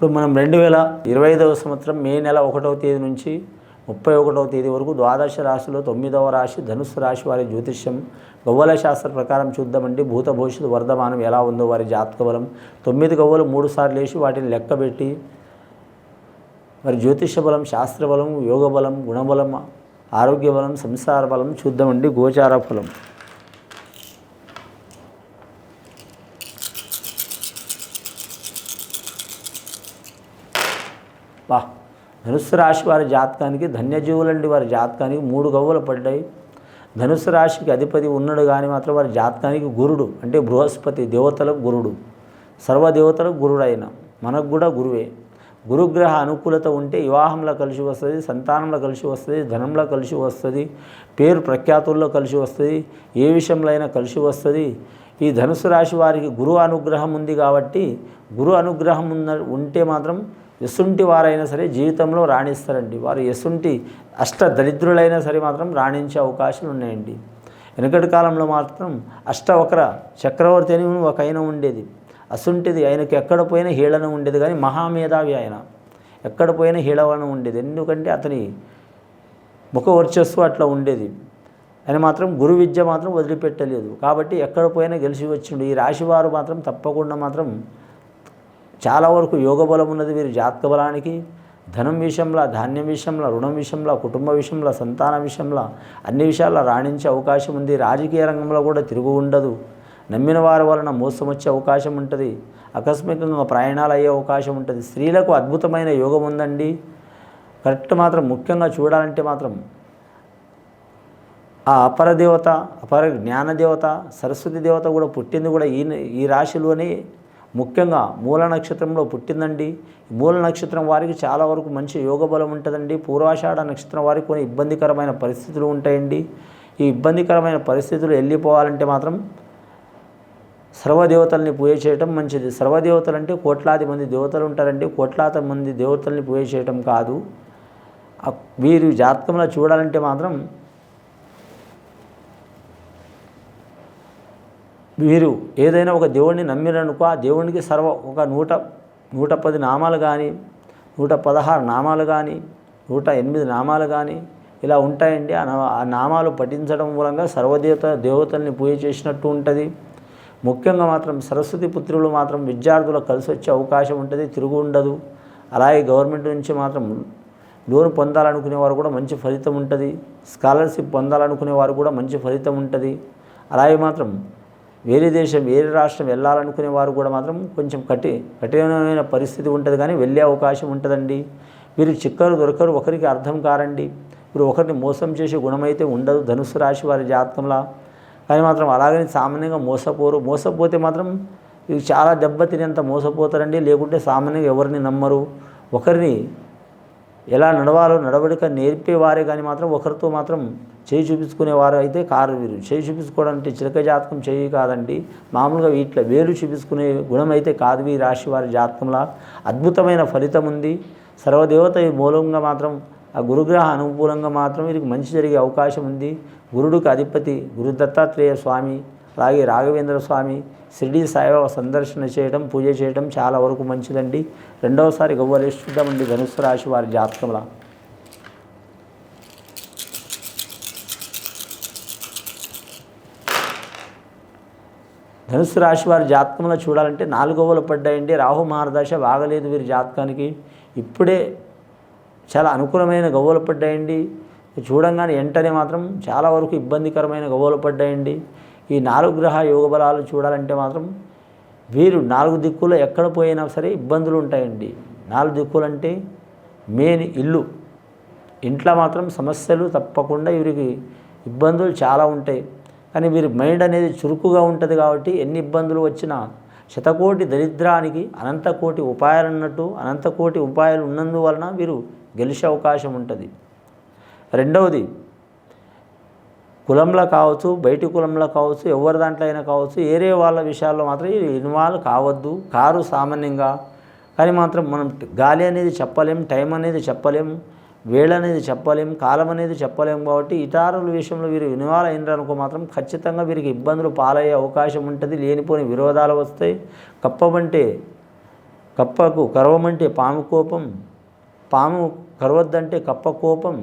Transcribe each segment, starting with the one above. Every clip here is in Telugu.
ఇప్పుడు మనం రెండు వేల ఇరవై ఐదవ సంవత్సరం మే నెల ఒకటవ తేదీ నుంచి ముప్పై ఒకటవ తేదీ వరకు ద్వాదశ రాశిలో తొమ్మిదవ రాశి ధనుస్సు రాశి వారి జ్యోతిష్యం గవ్వల శాస్త్ర ప్రకారం చూద్దామండి భూత భవిష్యత్తు వర్ధమానం ఎలా ఉందో వారి జాతక బలం తొమ్మిది గవ్వలు మూడు సార్లు వేసి వాటిని లెక్కబెట్టి మరి జ్యోతిష బలం శాస్త్ర బలం యోగ బలం గుణబలం ఆరోగ్య బలం సంసార బలం చూద్దామండి గోచార ఫలం. ధనుస్సు రాశి వారి జాతకానికి ధన్యజీవులండి. వారి జాతకానికి మూడు గవ్వలు పడ్డాయి. ధనుసు రాశికి అధిపతి ఉన్నాడు కానీ మాత్రం వారి జాతకానికి గురుడు అంటే బృహస్పతి దేవతలకు గురుడు సర్వదేవతలకు గురుడు అయిన మనకు కూడా గురువే. గురుగ్రహ అనుకూలత ఉంటే వివాహంలో కలిసి వస్తుంది సంతానంలో కలిసి వస్తుంది ధనంలో కలిసి వస్తుంది పేరు ప్రఖ్యాతుల్లో కలిసి వస్తుంది ఏ విషయంలో అయినా కలిసి వస్తుంది. ఈ ధనుసు రాశి వారికి గురు అనుగ్రహం ఉంది కాబట్టి గురు అనుగ్రహం ఉన్న ఉంటే మాత్రం ఎసుంటి వారైనా సరే జీవితంలో రాణిస్తారండి. వారు ఎసుంటి అష్ట దరిద్రులైనా సరే మాత్రం రాణించే అవకాశాలు ఉన్నాయండి. వెనకటి కాలంలో మాత్రం అష్ట ఒకర చక్రవర్తి అని ఒక ఆయన ఉండేది. అసుంటిది ఆయనకి ఎక్కడ పోయినా హీళన ఉండేది కానీ మహామేధావి ఆయన. ఎక్కడ పోయినా హీళవన ఉండేది. ఎందుకంటే అతని ముఖ వర్చస్సు అట్లా ఉండేది. ఆయన మాత్రం గురు విద్య మాత్రం వదిలిపెట్టలేదు. కాబట్టి ఎక్కడ పోయినా గెలిచి వచ్చిండు. ఈ రాశివారు మాత్రం తప్పకుండా మాత్రం చాలా వరకు యోగ బలం ఉన్నది వీరి జాతక బలానికి. ధనం విషయంలో ధాన్యం విషయంలో రుణం విషయంలో కుటుంబ విషయంలో సంతాన విషయంలో అన్ని విషయాల్లో రాణించే అవకాశం ఉంది. రాజకీయ రంగంలో కూడా తిరుగు ఉండదు. నమ్మిన వారి వలన మోసం వచ్చే అవకాశం ఉంటుంది. ఆకస్మికంగా ప్రయాణాలు అయ్యే అవకాశం ఉంటుంది. స్త్రీలకు అద్భుతమైన యోగం ఉందండి. కరెక్ట్ మాత్రం ముఖ్యంగా చూడాలంటే మాత్రం ఆ అపర దేవత అపర జ్ఞానదేవత సరస్వతి దేవత కూడా పుట్టింది కూడా ఈ ఈ రాశిలోనే ముఖ్యంగా మూల నక్షత్రంలో పుట్టిందండి. ఈ మూల నక్షత్రం వారికి చాలా వరకు మంచి యోగ బలం ఉంటుందండి. పూర్వాషాఢ నక్షత్రం వారికి కొన్ని ఇబ్బందికరమైన పరిస్థితులు ఉంటాయండి. ఈ ఇబ్బందికరమైన పరిస్థితులు వెళ్ళిపోవాలంటే మాత్రం సర్వదేవతల్ని పూజ చేయటం మంచిది. సర్వదేవతలు అంటే కోట్లాది మంది దేవతలు ఉంటారండి. కోట్లాది మంది దేవతల్ని పూజ చేయటం కాదు. వీరు జాతకంలో చూడాలంటే మాత్రం వీరు ఏదైనా ఒక దేవుడిని నమ్మిరనుకో ఆ దేవునికి సర్వ ఒక నూట నూట పది నామాలు కానీ నూట పదహారు నామాలు కానీ నూట ఎనిమిది నామాలు కానీ ఇలా ఉంటాయండి. ఆ నా- ఆ నామాలు పఠించడం మూలంగా సర్వదేవత దేవతల్ని పూజ చేసినట్టు ఉంటుంది. ముఖ్యంగా మాత్రం సరస్వతి పుత్రులు మాత్రం విద్యార్థులకు కలిసి వచ్చే అవకాశం ఉంటుంది తిరుగు ఉండదు. అలాగే గవర్నమెంట్ నుంచి మాత్రం లోన్ పొందాలనుకునే వారు కూడా మంచి ఫలితం ఉంటుంది. స్కాలర్షిప్ పొందాలనుకునే వారు కూడా మంచి ఫలితం ఉంటుంది. అలాగే మాత్రం వేరే దేశం వేరే రాష్ట్రం వెళ్ళాలనుకునే వారు కూడా మాత్రం కొంచెం కఠి కఠినమైన పరిస్థితి ఉంటుంది కానీ వెళ్ళే అవకాశం ఉంటుందండి. వీరు చిక్కరు దొరకరు ఒకరికి అర్థం కారండి. మీరు ఒకరిని మోసం చేసే గుణమైతే ఉండదు ధనుసు రాశి వారి జాతకంలా. కానీ మాత్రం అలాగని సామాన్యంగా మోసపోరు. మోసపోతే మాత్రం ఇవి చాలా దెబ్బతినేంత మోసపోతారండి. లేకుంటే సామాన్యంగా ఎవరిని నమ్మరు. ఒకరిని ఎలా నడవాలో నడవడిక నేర్పేవారే కానీ మాత్రం ఒకరితో మాత్రం చేయి చూపించుకునేవారు అయితే కారు వీరు. చేయి చూపించుకోవడం అంటే చిలక జాతకం చేయి కాదండి. మామూలుగా వీటిలో వేలు చూపించుకునే గుణం అయితే కాదు ఈ రాశి వారి జాతకంలా. అద్భుతమైన ఫలితం ఉంది. సర్వదేవత మూలంగా మాత్రం ఆ గురుగ్రహ అనుకూలంగా మాత్రం వీరికి మంచి జరిగే అవకాశం ఉంది. గురుడికి అధిపతి గురు దత్తాత్రేయ స్వామి అలాగే రాఘవేంద్ర స్వామి షిరిడి సాయిబాబా సందర్శన చేయడం పూజ చేయడం చాలా వరకు మంచిదండి. రెండవసారి గవ్వలేసి ధనుసు రాశి వారి జాతకముల ధనుసు రాశి వారి జాతకంలో చూడాలంటే నాలుగవలు పడ్డాయండి. రాహు మహారదశ బాగలేదు వీరి జాతకానికి. ఇప్పుడే చాలా అనుకూలమైన గవ్వలు పడ్డాయండి. చూడంగానే వెంటనే మాత్రం చాలా వరకు ఇబ్బందికరమైన గవ్వలు పడ్డాయండి. ఈ నాలుగు గ్రహ యోగ బలాలు చూడాలంటే మాత్రం వీరు నాలుగు దిక్కులు ఎక్కడ పోయినా సరే ఇబ్బందులు ఉంటాయండి. నాలుగు దిక్కులు అంటే మెయిన్ ఇల్లు. ఇంట్లో మాత్రం సమస్యలు తప్పకుండా వీరికి ఇబ్బందులు చాలా ఉంటాయి. కానీ వీరి మైండ్ అనేది చురుకుగా ఉంటుంది కాబట్టి ఎన్ని ఇబ్బందులు వచ్చినా శతకోటి దరిద్రానికి అనంతకోటి ఉపాయాలు ఉన్నట్టు అనంతకోటి ఉపాయాలు ఉన్నందువలన వీరు గెలిచే అవకాశం ఉంటుంది. రెండవది కులంలో కావచ్చు బయటి కులంలో కావచ్చు ఎవరి దాంట్లో అయినా కావచ్చు ఏరే వాళ్ళ విషయాల్లో మాత్రం ఇన్వాల్వ్ కావద్దు. కారు సామాన్యంగా. కానీ మాత్రం మనం గాలి అనేది చెప్పలేం టైం అనేది చెప్పలేం వేళ అనేది చెప్పలేం కాలం అనేది చెప్పలేం కాబట్టి ఇతరుల విషయంలో వీరు ఇన్వాల్వ్ అయినారనుకో మాత్రం ఖచ్చితంగా వీరికి ఇబ్బందులు పాలయ్యే అవకాశం ఉంటుంది. లేనిపోని విరోధాలు వస్తాయి. కప్పమంటే కప్పకు కరవమంటే పాము కోపం పాము కరవద్దంటే కప్ప కోపం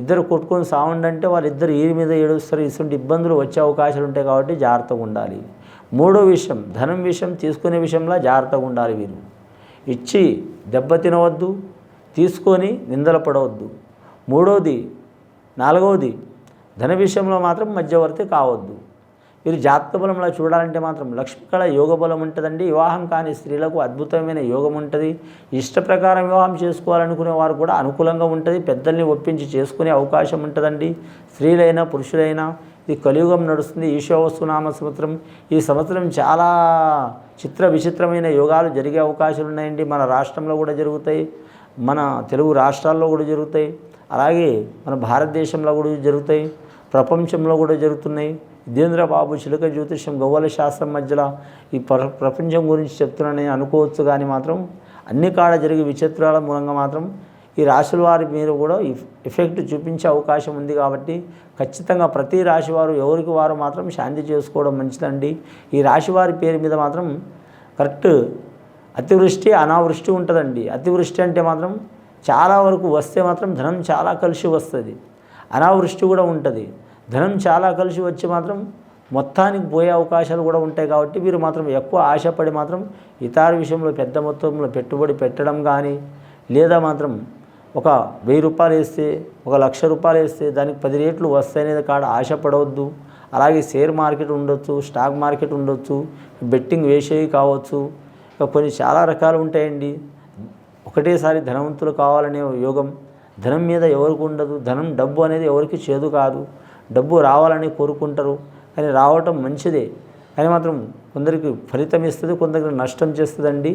ఇద్దరు కొట్టుకొని సాగుండంటే వాళ్ళిద్దరు ఏరి మీద ఏడుస్తారు ఇటువంటి ఇబ్బందులు వచ్చే అవకాశాలు ఉంటాయి కాబట్టి జాగ్రత్తగా ఉండాలి. మూడో విషయం ధనం విషయం తీసుకునే విషయంలో జాగ్రత్తగా ఉండాలి వీరు. ఇచ్చి దెబ్బ తినవద్దు తీసుకొని నిందలు పడవద్దు. మూడవది నాలుగవది ధన విషయంలో మాత్రం మధ్యవర్తి కావద్దు. వీరు జాతక బలంలో చూడాలంటే మాత్రం లక్ష్మికళ యోగ బలం ఉంటుందండి. వివాహం కాని స్త్రీలకు అద్భుతమైన యోగం ఉంటుంది. ఇష్ట ప్రకారం వివాహం చేసుకోవాలనుకునే వారు కూడా అనుకూలంగా ఉంటుంది. పెద్దల్ని ఒప్పించి చేసుకునే అవకాశం ఉంటుందండి. స్త్రీలైనా పురుషులైనా ఇది కలియుగం నడుస్తుంది. ఈశోవస్తునామ సంవత్సరం. ఈ సంవత్సరం చాలా చిత్ర విచిత్రమైన యోగాలు జరిగే అవకాశాలు ఉన్నాయండి. మన రాష్ట్రంలో కూడా జరుగుతాయి. మన తెలుగు రాష్ట్రాల్లో కూడా జరుగుతాయి. అలాగే మన భారతదేశంలో కూడా జరుగుతాయి. ప్రపంచంలో కూడా జరుగుతున్నాయి. ఇదేంద్ర బాబు చిలుక జ్యోతిష్యం గవ్వల శాస్త్రం మధ్యలో ఈ ప్ర ప్రపంచం గురించి చెప్తున్నానని అనుకోవచ్చు కానీ మాత్రం అన్ని కాడ జరిగే విచిత్రాల మూలంగా మాత్రం ఈ రాశుల వారి మీద కూడా ఎఫెక్ట్ చూపించే అవకాశం ఉంది కాబట్టి ఖచ్చితంగా ప్రతి రాశి వారు ఎవరికి వారు మాత్రం శాంతి చేసుకోవడం మంచిదండి. ఈ రాశి వారి పేరు మీద మాత్రం కరెక్ట్ అతివృష్టి అనావృష్టి ఉంటుందండి. అతివృష్టి అంటే మాత్రం చాలా వరకు వస్తే మాత్రం ధనం చాలా కలిసి వస్తుంది. అనావృష్టి కూడా ఉంటుంది. ధనం చాలా కలిసి వచ్చి మాత్రం మొత్తానికి పోయే అవకాశాలు కూడా ఉంటాయి కాబట్టి వీరు మాత్రం ఎక్కువ ఆశపడి మాత్రం ఇతర విషయంలో పెద్ద మొత్తంలో పెట్టుబడి పెట్టడం కానీ లేదా మాత్రం ఒక వెయ్యి రూపాయలు వేస్తే ఒక లక్ష రూపాయలు వేస్తే దానికి పది రేట్లు వస్తాయనేది కాడ ఆశపడవద్దు. అలాగే షేర్ మార్కెట్ ఉండొచ్చు స్టాక్ మార్కెట్ ఉండొచ్చు బెట్టింగ్ వేసేవి కావచ్చు. కొన్ని చాలా రకాలు ఉంటాయండి. ఒకటేసారి ధనవంతులు కావాలనే యోగం. ధనం మీద ఎవరికి ఉండదు ధనం డబ్బు అనేది ఎవరికి చేదు కాదు. డబ్బు రావాలని కోరుకుంటారు. కానీ రావటం మంచిదే. కానీ మాత్రం కొందరికి ఫలితం ఇస్తుంది కొందరికి నష్టం చేస్తుందండి.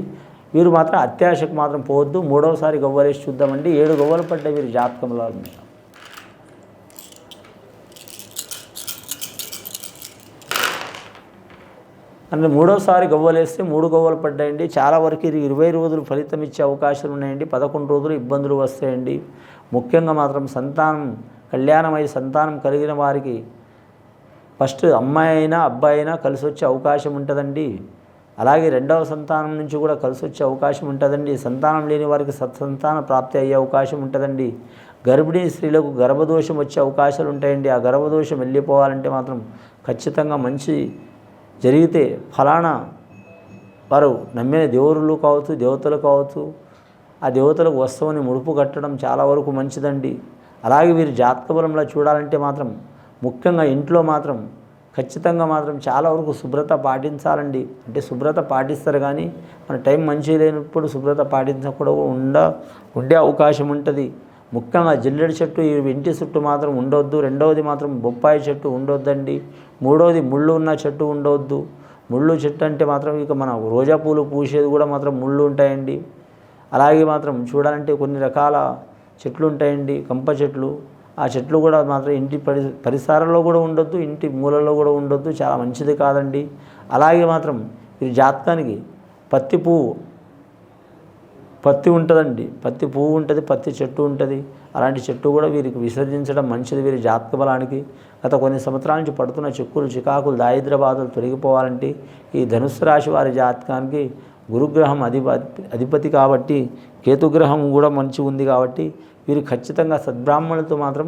వీరు మాత్రం అత్యాశకు మాత్రం పోవద్దు. మూడవసారి గవ్వలేసి చూద్దామండి. ఏడు గవ్వలు పడ్డాయి వీరి జాతకంలో మీద అంటే మూడోసారి గవ్వలేస్తే మూడు గవ్వలు పడ్డాయండి. చాలా వరకు ఇది ఇరవై రోజులు ఫలితం ఇచ్చే అవకాశాలు ఉన్నాయండి. పదకొండు రోజులు ఇబ్బందులు వస్తాయండి. ముఖ్యంగా మాత్రం సంతానం కళ్యాణమై సంతానం కలిగిన వారికి ఫస్ట్ అమ్మాయి అయినా అబ్బాయి అయినా కలిసి వచ్చే అవకాశం ఉంటుందండి. అలాగే రెండవ సంతానం నుంచి కూడా కలిసి వచ్చే అవకాశం ఉంటుందండి. సంతానం లేని వారికి సత్సంతాన ప్రాప్తి అయ్యే అవకాశం ఉంటుందండి. గర్భిణీ స్త్రీలకు గర్భదోషం వచ్చే అవకాశాలు ఉంటాయండి. ఆ గర్భదోషం వెళ్ళిపోవాలంటే మాత్రం ఖచ్చితంగా మంచి జరిగితే ఫలానా వారు నమ్మిన దేవుళ్ళు కావచ్చు దేవతలు కావచ్చు ఆ దేవతలకు వస్తువుని ముడుపు కట్టడం చాలా వరకు మంచిదండి. అలాగే వీరు జాతక బలంలో చూడాలంటే మాత్రం ముఖ్యంగా ఇంట్లో మాత్రం ఖచ్చితంగా మాత్రం చాలా వరకు శుభ్రత పాటించాలండి. అంటే శుభ్రత పాటిస్తారు కానీ మన టైం మంచి లేనప్పుడు శుభ్రత పాటించకూడదు ఉండ ఉండే అవకాశం ఉంటుంది. ముఖ్యంగా జిల్లెడి చెట్టు ఈ ఇంటి చుట్టూ మాత్రం ఉండొద్దు. రెండవది మాత్రం బొప్పాయి చెట్టు ఉండొద్దండి. మూడవది ముళ్ళు ఉన్న చెట్టు ఉండవద్దు ముళ్ళు చెట్టు అంటే మాత్రం ఇక మన రోజా పూలు పూసేది కూడా మాత్రం ముళ్ళు ఉంటాయండి. అలాగే మాత్రం చూడాలంటే కొన్ని రకాల చెట్లు ఉంటాయండి కంప చెట్లు. ఆ చెట్లు కూడా మాత్రం ఇంటి పరి పరిసరాల్లో కూడా ఉండొద్దు ఇంటి మూలలో కూడా ఉండొద్దు చాలా మంచిది కాదండి. అలాగే మాత్రం ఈ జాతకానికి పత్తి పువ్వు పత్తి ఉంటుందండి. పత్తి పువ్వు ఉంటుంది పత్తి చెట్టు ఉంటుంది. అలాంటి చెట్టు కూడా వీరికి విసర్జించడం మంచిది వీరి జాతక బలానికి. గత కొన్ని సంవత్సరాల నుంచి పడుతున్న చిక్కులు చికాకులు దారిద్ర బాధలు తొలగిపోవాలంటే ఈ ధనుస్సు రాశి వారి జాతకానికి గురుగ్రహం అధిపతి అధిపతి కాబట్టి కేతుగ్రహం కూడా మంచి ఉంది కాబట్టి వీరు ఖచ్చితంగా సద్బ్రాహ్మణులతో మాత్రం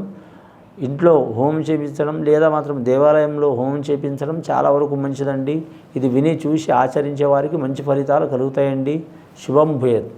ఇంట్లో హోమం చేపించడం లేదా మాత్రం దేవాలయంలో హోమం చేపించడం చాలా వరకు మంచిదండి. ఇది విని చూసి ఆచరించే వారికి మంచి ఫలితాలు కలుగుతాయండి. శుభం భూయత్.